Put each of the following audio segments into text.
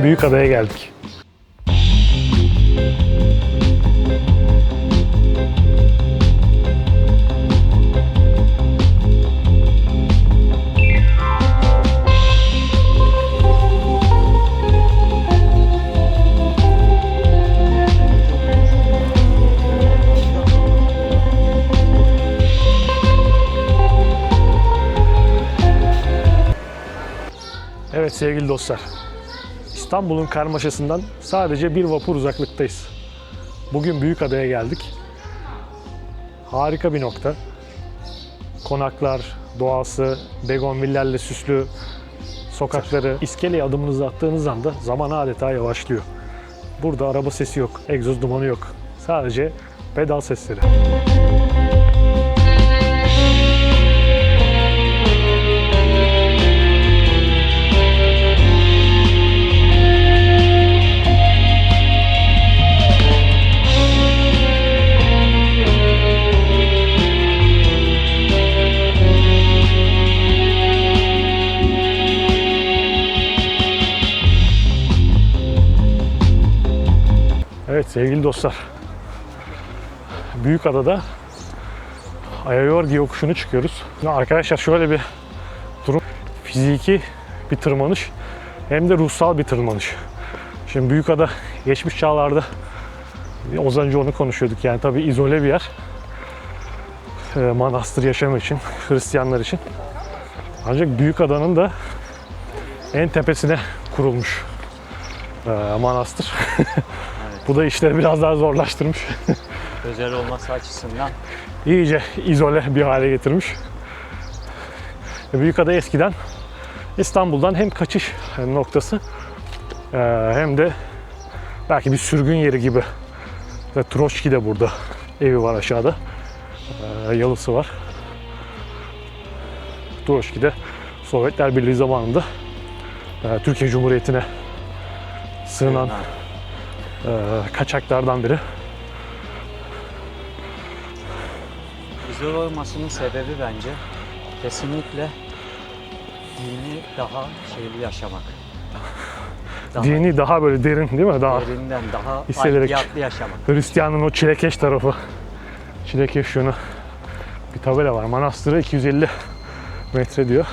Bugün Büyükada'ya geldik. Evet sevgili dostlar. İstanbul'un karmaşasından sadece bir vapur uzaklıktayız. Bugün Büyükada'ya geldik. Harika bir nokta. Konaklar, doğası, begonvillerle süslü sokakları, iskeleye adımınızı attığınız anda zaman adeta yavaşlıyor. Burada araba sesi yok, egzoz dumanı yok. Sadece pedal sesleri. Evet sevgili dostlar. Büyükada'da Ayayorgi yokuşunu çıkıyoruz. Şimdi arkadaşlar şöyle bir durum. Fiziki bir tırmanış hem de ruhsal bir tırmanış. Şimdi Büyükada geçmiş çağlarda az önce onu konuşuyorduk yani tabii izole bir yer. Ee, manastır yaşam için, Hristiyanlar için. Ancak Büyükada'nın da en tepesine kurulmuş ee, manastır. Bu da işleri biraz daha zorlaştırmış. Özel olması açısından İyice izole bir hale getirmiş. Büyükada eskiden İstanbul'dan hem kaçış noktası e, hem de belki bir sürgün yeri gibi. Ve Troçki de burada evi var aşağıda. E, Yalısı var. Troçki de Sovyetler Birliği zamanında e, Türkiye Cumhuriyeti'ne sığınan e, kaçaklardan biri. izole olmasının sebebi bence kesinlikle dini daha şeyli yaşamak. Daha Dini daha böyle derin değil mi? Daha derinden, daha hissederek. yaşamak. Hristiyanın o çilekeş tarafı. Çilekeş yönü. Bir tabela var. Manastırı 250 metre diyor.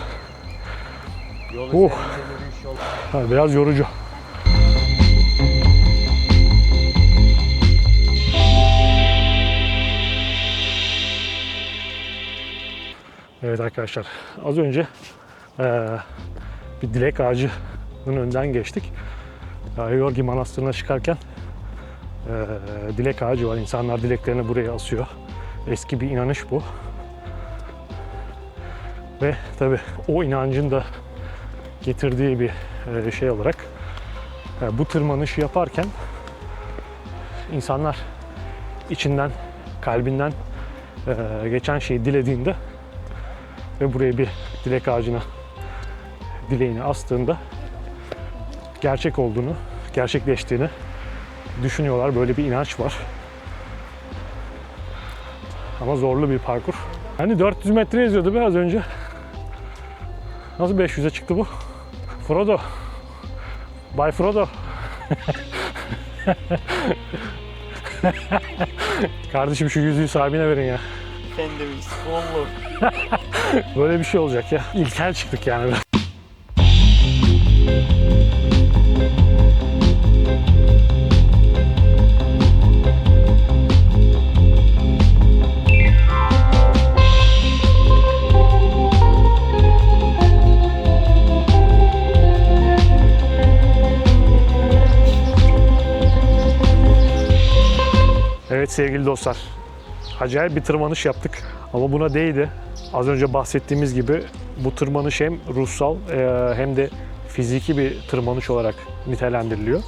Yol yürüyüş yol. Ha, biraz yorucu. Evet arkadaşlar az önce eee, bir dilek ağacının önden geçtik. Yorgi Manastırı'na çıkarken eee, dilek ağacı var. İnsanlar dileklerini buraya asıyor. Eski bir inanış bu. Ve tabi o inancın da getirdiği bir e, şey olarak e, bu tırmanışı yaparken insanlar içinden, kalbinden e, geçen şeyi dilediğinde ve buraya bir dilek ağacına dileğini astığında gerçek olduğunu, gerçekleştiğini düşünüyorlar. Böyle bir inanç var. Ama zorlu bir parkur. Hani 400 metre yazıyordu biraz önce. Nasıl 500'e çıktı bu? Frodo. Bay Frodo. Kardeşim şu yüzüğü sahibine verin ya. Efendimiz olur. Böyle bir şey olacak ya. İlkel çıktık yani. Evet sevgili dostlar. Acayip bir tırmanış yaptık ama buna değdi. Az önce bahsettiğimiz gibi bu tırmanış hem ruhsal e, hem de fiziki bir tırmanış olarak nitelendiriliyor.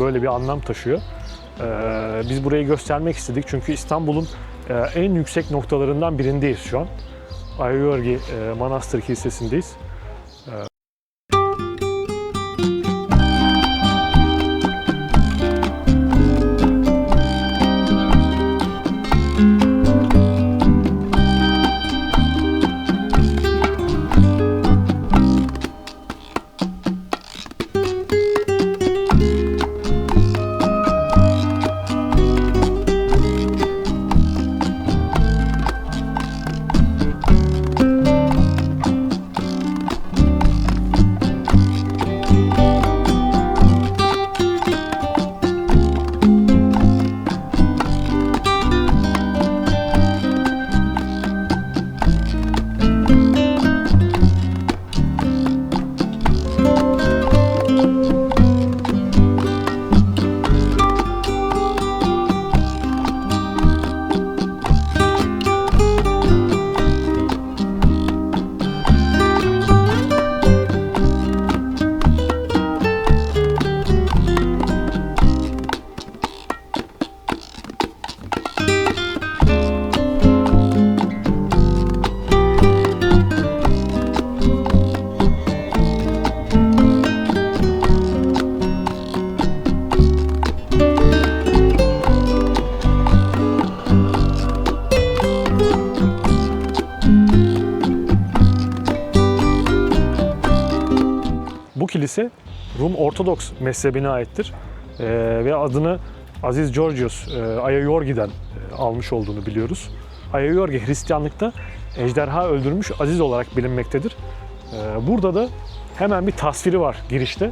Böyle bir anlam taşıyor. E, Biz burayı göstermek istedik çünkü İstanbul'un e, en yüksek noktalarından birindeyiz şu an. Ayayorgi e, Manastır Kilisesi'ndeyiz. Kilise Rum Ortodoks mezhebine aittir. Ee, ve adını Aziz Georgios e, Ayayorgi'den e, almış olduğunu biliyoruz. Ayayorgi Hristiyanlıkta ejderha öldürmüş Aziz olarak bilinmektedir. Ee, burada da hemen bir tasviri var girişte.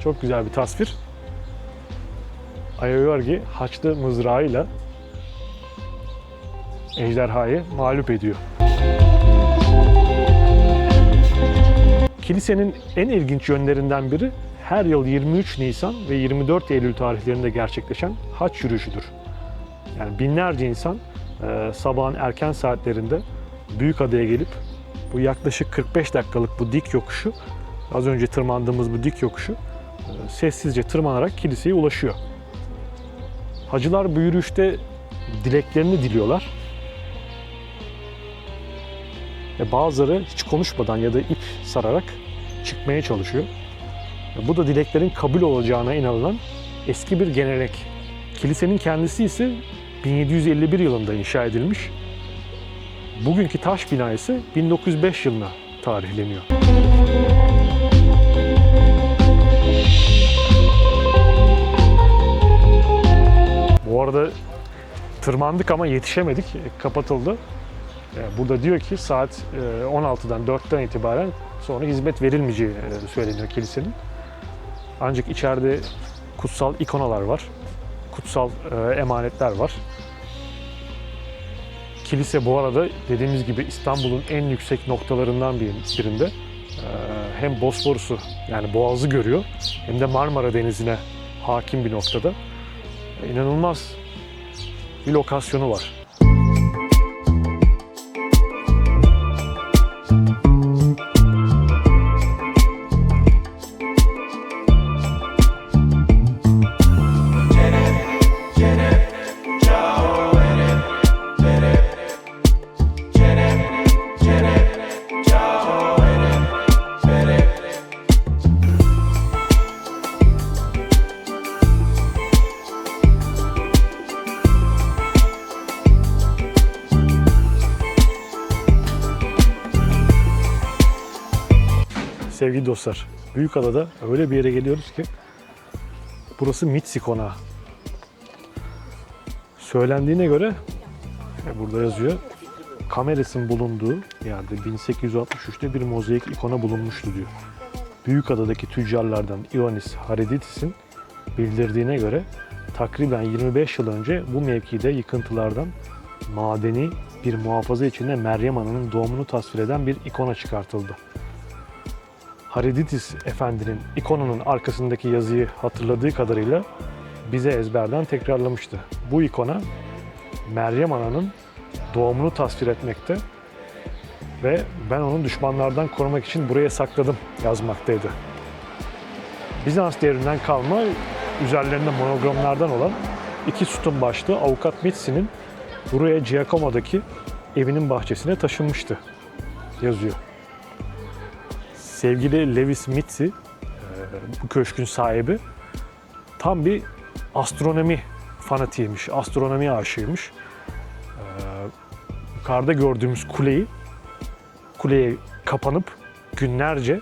Çok güzel bir tasvir. Ayayorgi haçlı mızrağıyla ejderhayı mağlup ediyor. Kilisenin en ilginç yönlerinden biri her yıl 23 Nisan ve 24 Eylül tarihlerinde gerçekleşen haç yürüyüşüdür. Yani binlerce insan e, sabahın erken saatlerinde Büyükada'ya gelip bu yaklaşık 45 dakikalık bu dik yokuşu, az önce tırmandığımız bu dik yokuşu e, sessizce tırmanarak kiliseye ulaşıyor. Hacılar bu yürüyüşte dileklerini diliyorlar. Ve bazıları hiç konuşmadan ya da ip sararak çıkmaya çalışıyor. Bu da dileklerin kabul olacağına inanılan eski bir gelenek. Kilisenin kendisi ise 1751 yılında inşa edilmiş. Bugünkü taş bina ise 1905 yılına tarihleniyor. Bu arada tırmandık ama yetişemedik, kapatıldı. E, Burada diyor ki saat e, 16'dan 4'ten itibaren sonra hizmet verilmeyeceği e, söyleniyor kilisenin. Ancak içeride kutsal ikonalar var, kutsal e, emanetler var. Kilise bu arada dediğimiz gibi İstanbul'un en yüksek noktalarından bir- birinde. E, Hem Bosforus'u yani Boğaz'ı görüyor hem de Marmara Denizi'ne hakim bir noktada. E, İnanılmaz bir lokasyonu var. Sevgili dostlar, Büyükada'da öyle bir yere geliyoruz ki burası Mitsi Konağı. Söylendiğine göre e, burada yazıyor Kameres'in bulunduğu yerde 1863'te bir mozaik ikona bulunmuştu diyor. Büyükada'daki tüccarlardan Ioannis Hariditis'in bildirdiğine göre takriben 25 yıl önce bu mevkide yıkıntılardan madeni bir muhafaza içinde Meryem Ana'nın doğumunu tasvir eden bir ikona çıkartıldı. Hariditis Efendi'nin ikonunun arkasındaki yazıyı hatırladığı kadarıyla bize ezberden tekrarlamıştı. Bu ikona Meryem Ana'nın doğumunu tasvir etmekte ve ben onu düşmanlardan korumak için buraya sakladım yazmaktaydı. Bizans devrinden kalma üzerlerinde monogramlardan olan iki sütun başlı avukat Mitsi'nin buraya Giacomo'daki evinin bahçesine taşınmıştı yazıyor. Sevgili Lewis Mitzi, e, bu köşkün sahibi, tam bir astronomi fanatiymiş, astronomi aşığıymış. E, Yukarıda gördüğümüz kuleyi, kuleye kapanıp günlerce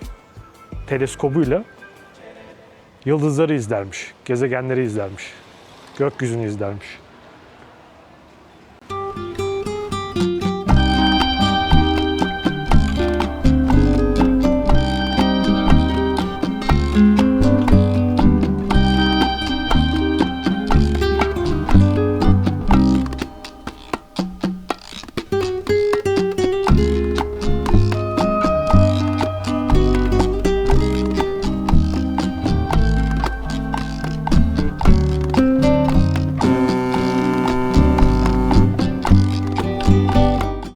teleskobuyla yıldızları izlermiş, gezegenleri izlermiş, gökyüzünü izlermiş.